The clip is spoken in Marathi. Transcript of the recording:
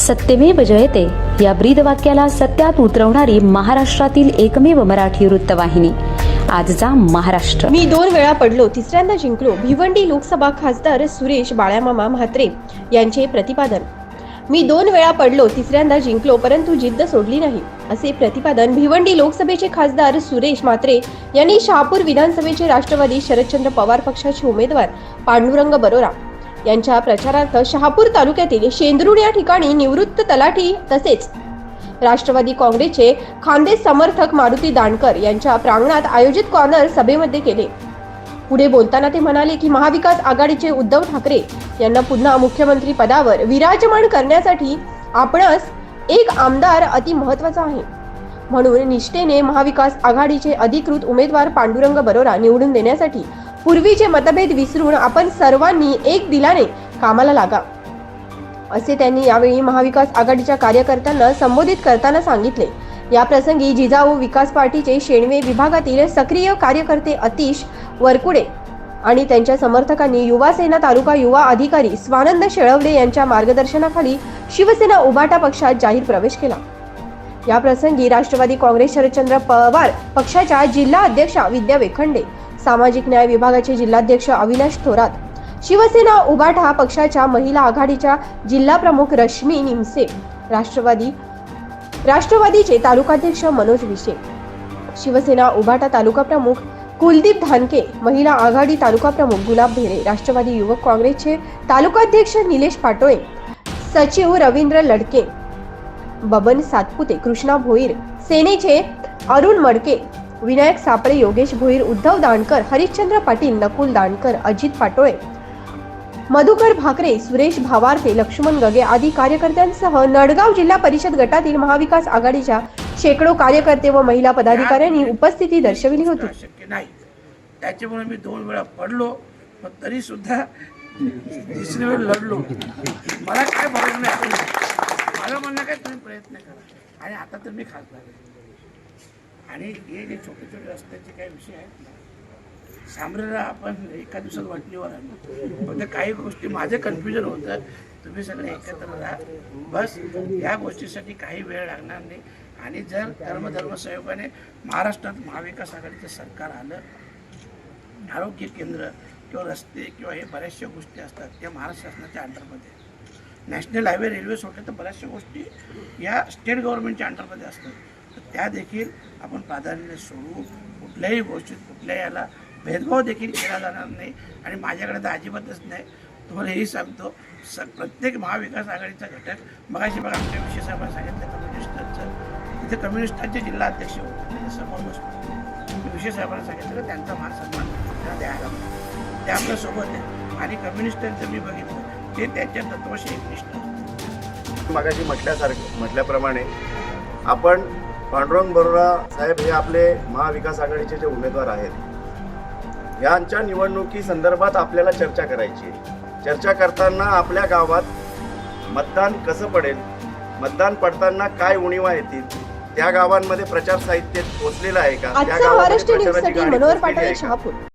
सत्यमेव जयते. या ब्रीद वाक्याला सत्यात उतरवणारी महाराष्ट्रातील एकमेव मराठी वृत्तवाहिनी. आजचा महाराष्ट्र. मी दोन वेळा पडलो तिसऱ्यांदा जिंकलो भिवंडी लोकसभा खासदार सुरेश बाळ्यामामा म्हात्रे यांचे प्रतिपादन. मी दोन वेळा पडलो तिसऱ्यांदा जिंकलो परंतु जिद्द सोडली नाही असे प्रतिपादन भिवंडी लोकसभेचे खासदार सुरेश म्हात्रे यांनी शहापूर विधानसभेचे राष्ट्रवादी शरदचंद्र पवार पक्षाचे उमेदवार पांडुरंग बरोरा यांच्या प्रचारार्थ शहापूर तालुक्यातील शेंद्रुण या ठिकाणी निवृत्त तलाठी तसेच राष्ट्रवादी काँग्रेसचे खांदे समर्थक मारुती दानकर यांच्या प्रांगणात आयोजित कॉर्नर सभेमध्ये केले पुढे बोलताना ते म्हणाले की महाविकास आघाडीचे उद्धव ठाकरे यांना पुन्हा मुख्यमंत्री पदावर विराजमान करण्यासाठी आपणास एक आमदार अति महत्त्वाचा आहे. म्हणून निष्ठेने महाविकास आघाडीचे अधिकृत उमेदवार पांडुरंग बरोरा निवडून देण्यासाठी पूर्वीचे मतभेद विसरून आपण सर्वांनी एक दिलाने कामाला लागा. असे त्यांनी यावेळी महाविकास आघाडीच्या कार्यकर्त्यांना संबोधित करताना सांगितले. या प्रसंगी जिजाऊ विकास पार्टीचे शेणवे विभागातील सक्रिय कार्यकर्ते अतिश वरकुडे आणि त्यांच्या समर्थकांनी युवा सेना तालुका युवा अधिकारी स्वानंद शेळवले यांच्या मार्गदर्शनाखाली शिवसेना उबाटा पक्षात जाहीर प्रवेश केला. या प्रसंगी राष्ट्रवादी काँग्रेस शरदचंद्र पवार पक्षाच्या जिल्हा अध्यक्षा विद्या वेखंडे सामाजिक न्याय विभागाचे जिल्हाध्यक्ष अविनाश थोरात. शिवसेना उबाठा पक्षाच्या महिला आघाडीच्या जिल्हा प्रमुख रश्मी निमसे. राष्ट्रवादी राष्ट्रवादीचे तालुकाध्यक्ष मनोज विशे. शिवसेना उबाटा तालुका प्रमुख कुलदीप धानके महिला आघाडी तालुका प्रमुख गुलाब भेरे राष्ट्रवादी युवक काँग्रेसचे तालुकाध्यक्ष निलेश पाटोळे सचिव रवींद्र लडके बबन सातपुते कृष्णा भोईर सेनेचे अरुण मडके विनायक सापळे योगेश भोईर उद्धव दानकर हरिश्चंद्र पाटील नकुल दानकर अजित पाटोळे मधुकर भाकरे सुरेश भावारते लक्ष्मण गगे आदी कार्यकर्त्यांसह नडगाव जिल्हा परिषद गटातील महाविकास आघाडीच्या शेकडो कार्यकर्ते व महिला पदाधिकाऱ्यांनी उपस्थिती दर्शविली होती. शक्य नाही. त्याच्यामुळे मी दोन वेळा पडलो पण तरी सुद्धा तिसरी वेळ लढलो. मला काय फरक नाही मला म्हणणं काय तुम्ही प्रयत्न करा. आणि आता तर मी खासदार आणि हे जे छोटे छोटे रस्त्याचे काही विषय आहेत ना सामरेला आपण एका दिवसात वाटणीवर आलो फक्त काही गोष्टी माझं कन्फ्युजन होतं तुम्ही सगळे एकत्र राहा. बस या गोष्टीसाठी काही वेळ लागणार नाही. आणि जर कर्मधर्म सहयोगाने महाराष्ट्रात महाविकास आघाडीचं सरकार आलं आरोग्य केंद्र किंवा रस्ते किंवा हे बऱ्याचशा गोष्टी असतात त्या महाराष्ट्र शासनाच्या अंडरमध्ये. नॅशनल हायवे रेल्वे सोडले तर बऱ्याचशा गोष्टी या स्टेट गव्हर्नमेंटच्या अंडरमध्ये असतात. त्या देखील आपण प्राधान्य सोडू. कुठल्याही गोष्टीत कुठल्याही याला भेदभाव देखील केला जाणार नाही. आणि माझ्याकडे तर अजिबातच नाही. तुम्हाला हेही सांगतो स प्रत्येक महाविकास आघाडीचा घटक मगाशी बघा आमच्या विषय साहेबांनी सांगितलं कम्युनिस्टांचं. तिथे कम्युनिस्टांचे जिल्हा अध्यक्ष होते. त्याच्यासमोर बसतो विषय साहेबांना सांगितलं त्यांचा मान सन्मान त्यांना द्यायला पाहिजे. ते आपल्यासोबत आहे आणि कम्युनिस्टांचं मी बघितलं ते त्यांच्या तत्वाशी एकनिष्ठ असतात मागाशी म्हटल्यासारखं म्हटल्याप्रमाणे आपण पांडुरंग बरोरा साहेब हे आपले महाविकास आघाडीचे जे उमेदवार आहेत. यांच्या निवडणुकी संदर्भात आपल्याला चर्चा करायची चर्चा करताना आपल्या गावात मतदान कसं पडेल मतदान पडताना काय उणीवा येतील त्या गावांमध्ये प्रचार साहित्य पोचलेलं आहे का? त्या गावामध्ये प्रचाराची गाडी आहे का?